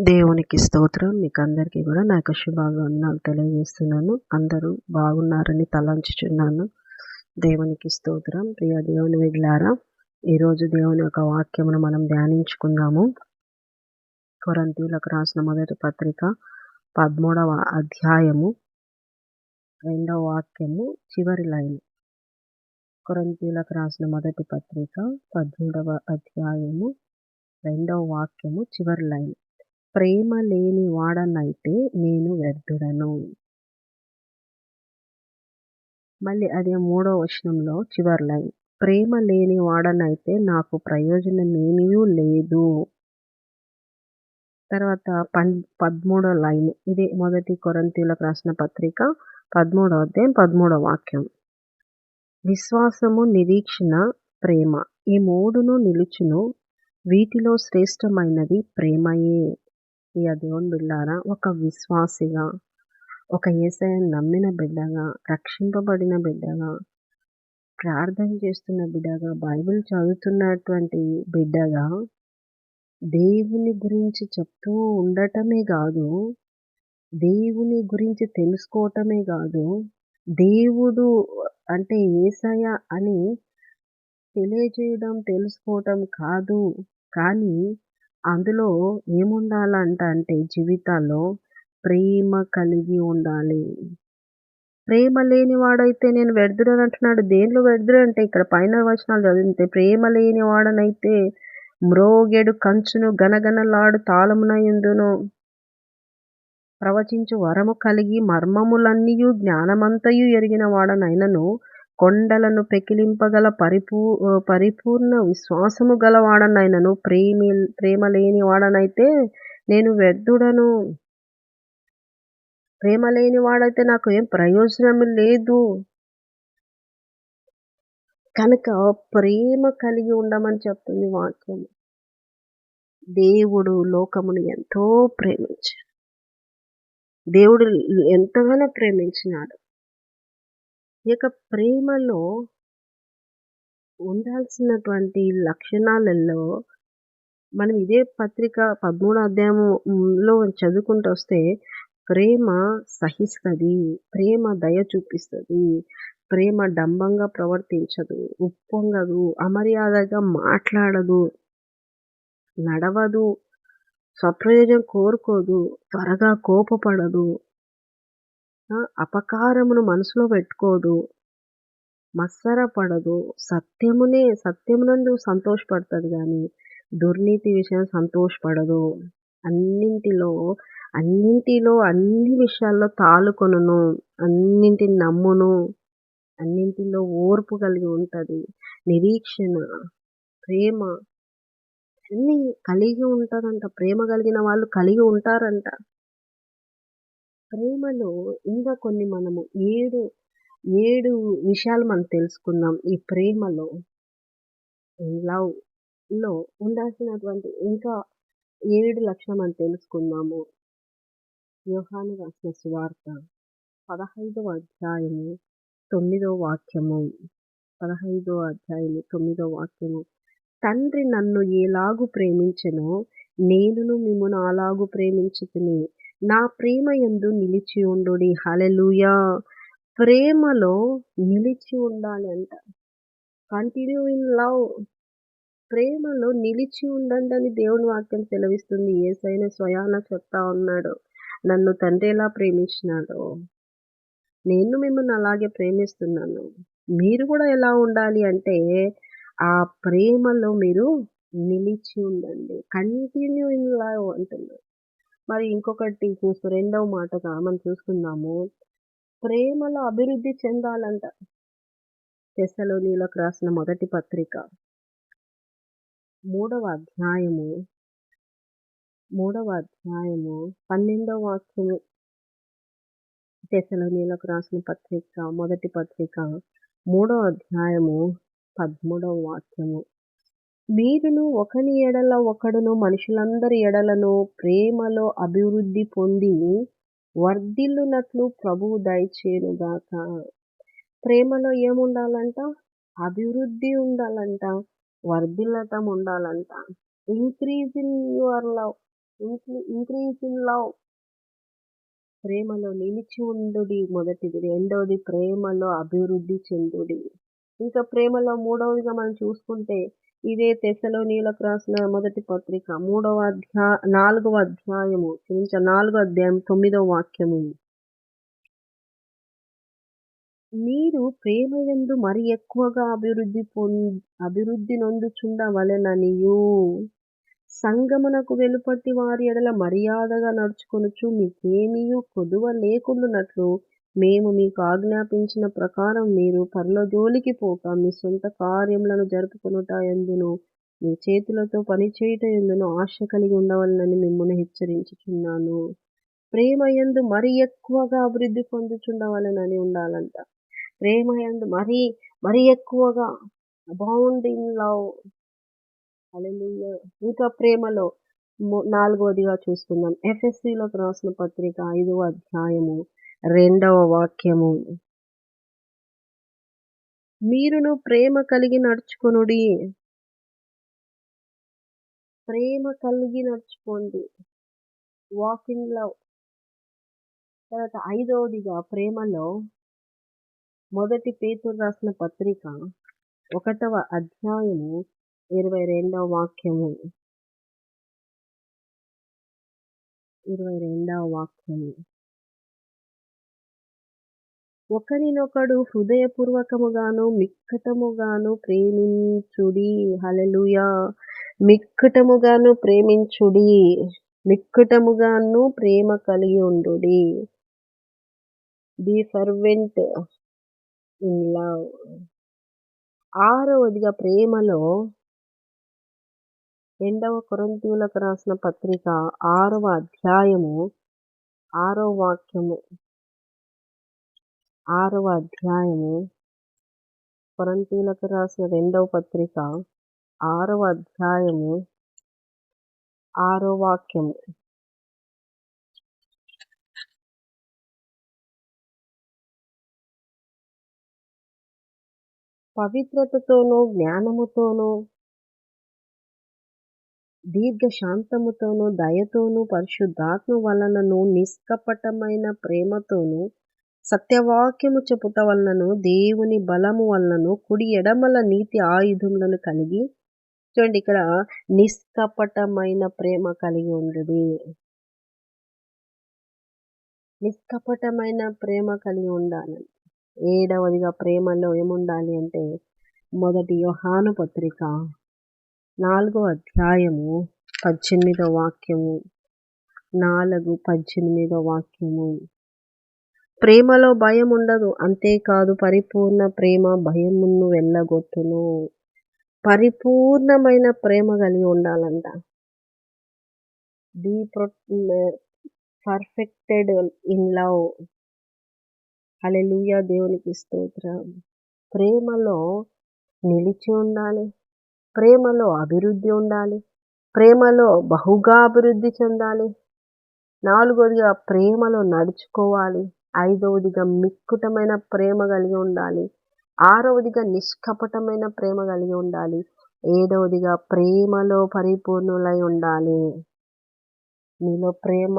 దేవునికి స్తోత్రం. మీకు అందరికీ కూడా నా యొక్క శుభాభివందనాలు తెలియజేస్తున్నాను. అందరూ బాగున్నారని తలంచుచున్నాను. దేవునికి స్తోత్రం. ప్రియ దేవుని విడ్లారా ఈరోజు దేవుని యొక్క వాక్యమును మనం ధ్యానించుకుందాము. కొరంతీలకు రాసిన మొదటి పత్రిక పదమూడవ అధ్యాయము రెండవ వాక్యము చివరి లైన్. కొరంతీలకు రాసిన మొదటి పత్రిక పదమూడవ అధ్యాయము రెండవ వాక్యము చివరి లైన్. ప్రేమ లేని వాడనైతే నేను వ్యర్థుడను. మళ్ళీ అదే మూడో వచనంలో చివరి లైన్ ప్రేమ లేని వాడనైతే నాకు ప్రయోజనమేమీ లేదు. తర్వాత పన్ పదమూడో లైన్ ఇదే మొదటి కొరంతీలకు రాసిన పత్రిక పదమూడో అధ్యాయం పదమూడో వాక్యం. విశ్వాసము నిరీక్షణ ప్రేమ ఈ మూడును నిలుచును వీటిలో శ్రేష్టమైనది ప్రేమయే. ఈ దేవుని బిడ్డారా ఒక విశ్వాసిగా ఒక ఏసయ నమ్మిన బిడ్డగా రక్షింపబడిన బిడ్డగా ప్రార్థన చేస్తున్న బిడ్డగా బైబిల్ చదువుతున్నటువంటి బిడ్డగా దేవుని గురించి చెప్తూ ఉండటమే కాదు దేవుని గురించి తెలుసుకోవటమే కాదు దేవుడు అంటే ఏసయ అని తెలియజేయడం తెలుసుకోవటం కాదు కానీ అందులో ఏముండాలంట అంటే జీవితాల్లో ప్రేమ కలిగి ఉండాలి. ప్రేమ లేనివాడైతే నేను వ్యర్థుడని అంటున్నాడు. దేనిలో వ్యర్థుడు అంటే ఇక్కడ పైన వచనాలు చదివితే ప్రేమ లేని వాడనైతే మ్రోగెడు కంచును గనగనలాడు తాళమునయుందును ప్రవచించు వరము కలిగి మర్మములన్నీయు జ్ఞానమంతయు ఎరిగిన వాడనైనను కొండలను పెకిలింపగల పరిపూ పరిపూర్ణ విశ్వాసము గలవాడనైనను ప్రేమి ప్రేమ లేని వాడనైతే నేను వ్యర్థుడను. ప్రేమ లేని వాడైతే నాకు ఏం ప్రయోజనం లేదు. కనుక ప్రేమ కలిగి ఉండమని చెప్తుంది వాక్యం దేవుడు లోకమును ఎంతో ప్రేమించాడు. దేవుడు ఎంతగానో ప్రేమించినాడు. ఈ యొక్క ప్రేమలో ఉండాల్సినటువంటి లక్షణాలలో మనం ఇదే పత్రిక పదమూడో అధ్యాయంలో చదువుకుంటూ వస్తే ప్రేమ సహిస్తుంది ప్రేమ దయ చూపిస్తుంది ప్రేమ డంబంగా ప్రవర్తించదు ఉప్పొంగదు అమర్యాదగా మాట్లాడదు నడవదు స్వప్రయోజనం కోరుకోదు త్వరగా కోపపడదు అపకారమును మనసులో పెట్టుకోదు. మత్సర పడదు సత్యమునే సత్యమునందు సంతోషపడుతుంది కానీ దుర్నీతి విషయం సంతోషపడదు. అన్నింటిలో అన్నింటిలో అన్ని విషయాల్లో తాలుకొనును అన్నింటిని నమ్మును అన్నింటిలో ఓర్పు కలిగి ఉంటుంది. నిరీక్షణ ప్రేమ అన్నీ కలిగి ఉంటారంట ప్రేమ కలిగిన వాళ్ళు కలిగి ఉంటారంట. ప్రేమలో ఇంకా కొన్ని మనము ఏడు ఏడు విషయాలు మనం తెలుసుకుందాం. ఈ ప్రేమలో లవ్లో ఉండాల్సినటువంటి ఇంకా ఏడు లక్షణం మనం తెలుసుకుందాము. వ్యూహాన్ని రాసిన సువార్త పదహైదవ అధ్యాయము తొమ్మిదో వాక్యము. పదహైదో అధ్యాయము తొమ్మిదో వాక్యము. తండ్రి నన్ను ఎలాగు ప్రేమించెనో నేనును మిమ్మను అలాగు ప్రేమించుతుని నా ప్రేమ ఎందు నిలిచి ఉండు హలెలుయా ప్రేమలో నిలిచి ఉండాలి అంట. కంటిన్యూ ఇన్ లవ్ ప్రేమలో నిలిచి ఉండండి అని దేవుని వాక్యం సెలవిస్తుంది. ఏసైన స్వయాన చెప్తా ఉన్నాడు. నన్ను తండ్రి ఎలా ప్రేమించినాడో. నేను మిమ్మల్ని అలాగే ప్రేమిస్తున్నాను. మీరు కూడా ఎలా ఉండాలి అంటే ఆ ప్రేమలో మీరు నిలిచి ఉండండి. కంటిన్యూ ఇన్ లవ్ అంటున్నారు మరి ఇంకొకటి చూసు రెండవ మాటగా మనం చూసుకుందాము ప్రేమలో అభివృద్ధి చెందాలంట. తెసలోనిలకు రాసిన మొదటి పత్రిక. మూడవ అధ్యాయము. మూడవ అధ్యాయము. పన్నెండవ వాక్యము. తెసలోనిలకు రాసిన పత్రిక మొదటి పత్రిక. మూడవ అధ్యాయము. పదమూడవ వాక్యము. మీరును ఒకని ఎడల ఒకడును మనుషులందరి ఎడలను ప్రేమలో అభివృద్ధి పొంది వర్ధిల్లునట్లు ప్రభువు దయచేనుగాక ప్రేమలో ఏముండాలంట? అభివృద్ధి ఉండాలంట వర్ధిల్లటం ఉండాలంట increase in your love increase in love ప్రేమలో నిలిచి ఉండుడి మొదటిది రెండవది ప్రేమలో అభివృద్ధి చెందుడి. ఇంకా ప్రేమలో మూడవదిగా మనం చూసుకుంటే ఇదే తెసలోనీలకు రాసిన మొదటి పత్రిక. మూడవ అధ్యా నాలుగవ అధ్యాయము క్షమించ నాలుగో అధ్యాయం తొమ్మిదవ వాక్యము. మీరు ప్రేమ యందు మరి ఎక్కువగా అభివృద్ధి పొంది అభివృద్ధి నొందుచుండవలెననియు సంగమునకు వెలుపట్టి వారి ఎడల మర్యాదగా నడుచుకొనుచు మీకేమీ కొదువ లేకుండానట్లు మేము మీకు ఆజ్ఞాపించిన ప్రకారం మీరు పరుల జోలికి పోక మీ సొంత కార్యములను జరుపుకొనుట ఎందును? మీ చేతులతో పనిచేయుట ఎందును? ఆశ కలిగి ఉండవలనని మిమ్మల్ని హెచ్చరించుచున్నాను. ప్రేమ యందు మరీ ఎక్కువగా అభివృద్ధి పొందుచుండవలనని ఉండాలంట. ప్రేమ యందు మరీ మరి ఎక్కువగా అబౌండ్ ఇన్ లవ్ హల్లెలూయా ఇంకా ప్రేమలో నాలుగవదిగా చూసుకుందాం. ఎఫ్ఎస్సిలోకి రాసిన పత్రిక ఐదవ అధ్యాయము. రెండవ వాక్యము. మీరును ప్రేమ కలిగి నడుచుకొనుడి. ప్రేమ కలిగి నడుచుకోండి. వాకింగ్ లవ్ తర్వాత ఐదవదిగా ప్రేమలో మొదటి పేతురు రాసిన పత్రిక ఒకటవ అధ్యాయము ఇరవై రెండవ వాక్యము. ఇరవై రెండవ వాక్యము. ఒకరినొకడు హృదయపూర్వకముగాను మిక్కటముగాను ప్రేమించుడి. హలలుయా మిక్కటముగాను ప్రేమించుడి. మిక్కటముగాను ప్రేమ కలిగి ఉండుడి. బి ఫర్వెంట్ ఇన్ లవ్ ఆరవదిగా ప్రేమలో రెండవ కొరంతీయులకు రాసిన పత్రిక ఆరవ అధ్యాయము ఆరవ వాక్యము. ఆరవ అధ్యాయము కొరంతీలకు రాసిన రెండవ పత్రిక ఆరవ అధ్యాయము ఆరో వాక్యము. పవిత్రతతోనూ జ్ఞానముతోనూ దీర్ఘశాంతముతోనూ దయతోనూ పరిశుద్ధాత్మ వలనను నిష్కపటమైన ప్రేమతోనూ సత్యవాక్యము చెప్పుట వలనను దేవుని బలము వలనను కుడి ఎడమల నీతి ఆయుధములను కలిగి చూడండి ఇక్కడ నిష్కపటమైన ప్రేమ కలిగి ఉండుడి. నిష్కపటమైన ప్రేమ కలిగి ఉండాలి. ఏడవదిగా ప్రేమలో ఏముండాలి అంటే మొదటి యోహాను పత్రిక నాలుగో అధ్యాయము పద్దెనిమిదో వాక్యము నాలుగు పద్దెనిమిదో వాక్యము. ప్రేమలో భయం ఉండదు అంతేకాదు పరిపూర్ణ ప్రేమ భయమును వెళ్ళగొట్టును. పరిపూర్ణమైన ప్రేమ కలిగి ఉండాలంట. Be perfected in love hallelujah దేవునికి స్తోత్రం. ప్రేమలో నిలిచి ఉండాలి. ప్రేమలో అభివృద్ధి ఉండాలి. ప్రేమలో బహుగా అభివృద్ధి చెందాలి. నాలుగోదిగా ప్రేమలో నడుచుకోవాలి. ఐదవదిగా మిక్కుటమైన ప్రేమ కలిగి ఉండాలి. ఆరవదిగా నిష్కపటమైన ప్రేమ కలిగి ఉండాలి. ఏడవదిగా ప్రేమలో పరిపూర్ణులై ఉండాలి. మీలో ప్రేమ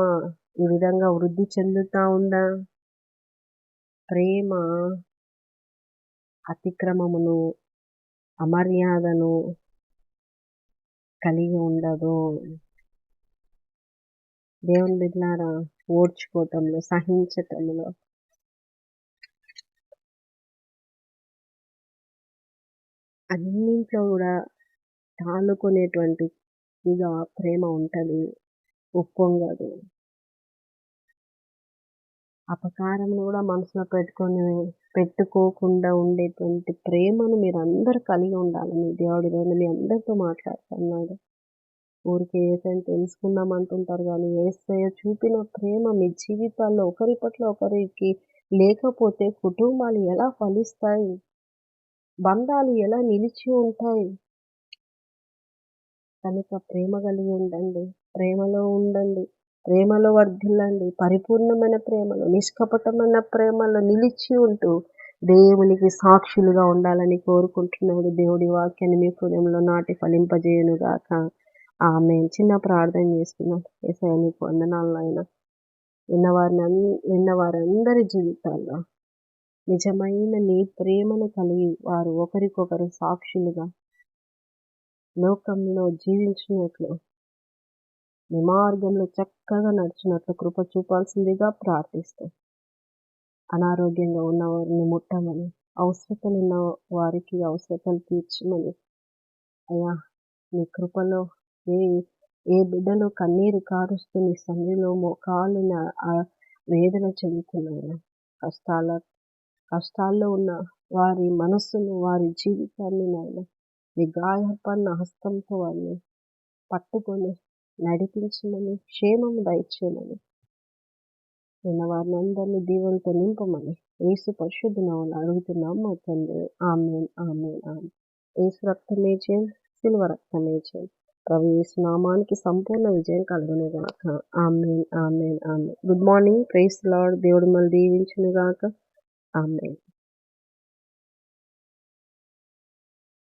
ఈ విధంగా వృద్ధి చెందుతా ఉందా? ప్రేమ అతిక్రమమును అమర్యాదను కలిగి ఉండదు. దేవుని బిడ్లారా ఓడ్చుకోవటంలో సహించటంలో. అన్నింట్లో కూడా తానుకునేటువంటి ఇక ప్రేమ ఉంటుంది. ఒప్పొంగదు అపకారం కూడా మనసులో పెట్టుకొని పెట్టుకోకుండా ఉండేటువంటి ప్రేమను మీరు అందరు కలిగి ఉండాలి మీ దేవుడి రోజు మీ అందరితో మాట్లాడుతున్నాడు. ఊరికి ఏసని తెలుసుకుందాం అంటుంటారు కానీ ఏసయ్య చూపిన ప్రేమ మీ జీవితాల్లో ఒకరి పట్ల ఒకరికి లేకపోతే కుటుంబాలు ఎలా ఫలిస్తాయి? బంధాలు ఎలా నిలిచి ఉంటాయి? కనుక ప్రేమ కలిగి ఉండండి ప్రేమలో ఉండండి ప్రేమలో వర్ధిల్లండి పరిపూర్ణమైన ప్రేమలో నిష్కపటమైన ప్రేమలో నిలిచి ఉంటూ దేవునికి సాక్షులుగా ఉండాలని కోరుకుంటున్నాడు దేవుడి వాక్యాన్ని మీ హృదయంలో నాటి ఫలింపజేయనుగాక. ఆమె చిన్న ప్రార్థన చేసుకున్నాం ఏసయ నీకు వందనాలు నాయన. విన్నవారిని అన్ విన్నవారందరి జీవితాల్లో నిజమైన నీ ప్రేమను కలిగి వారు ఒకరికొకరు సాక్షులుగా లోకంలో జీవించినట్లు నీ మార్గంలో చక్కగా నడిచినట్లు కృప చూపాల్సిందిగా ప్రార్థిస్తూ అనారోగ్యంగా ఉన్నవారిని ముట్టమని అవసరతలు ఉన్న వారికి అవసరతలు తీర్చమని అయ్యా నీ కృపలో ఏ ఏ బిడ్డలు కన్నీరు కారుస్తూ నీ సన్నిధిలో మోకాలిన ఆ వేదన చెందుతున్నాయా కష్టాల కష్టాల్లో ఉన్న వారి మనస్సును వారి జీవితాన్ని నాయన నీ గాయపడిన హస్తంతో వారిని పట్టుకొని నడిపించమని క్షేమం దయచేయమని. నిన్న వారిని అందరినీ దీవులతో నింపమని ఏసు పరిశుద్ధ అడుగుతున్నాం మా తండ్రి. Amen amen amen. ఏసు రక్తమే చేయం సిల్వ రక్తమే చేయం. ప్రభు నామానికి సంపూర్ణ విజయం కలుగునుగాక amen amen amen. Good morning praise Lord. దేవుడు మళ్ళీ దీవించునుగాక ఆమెన్.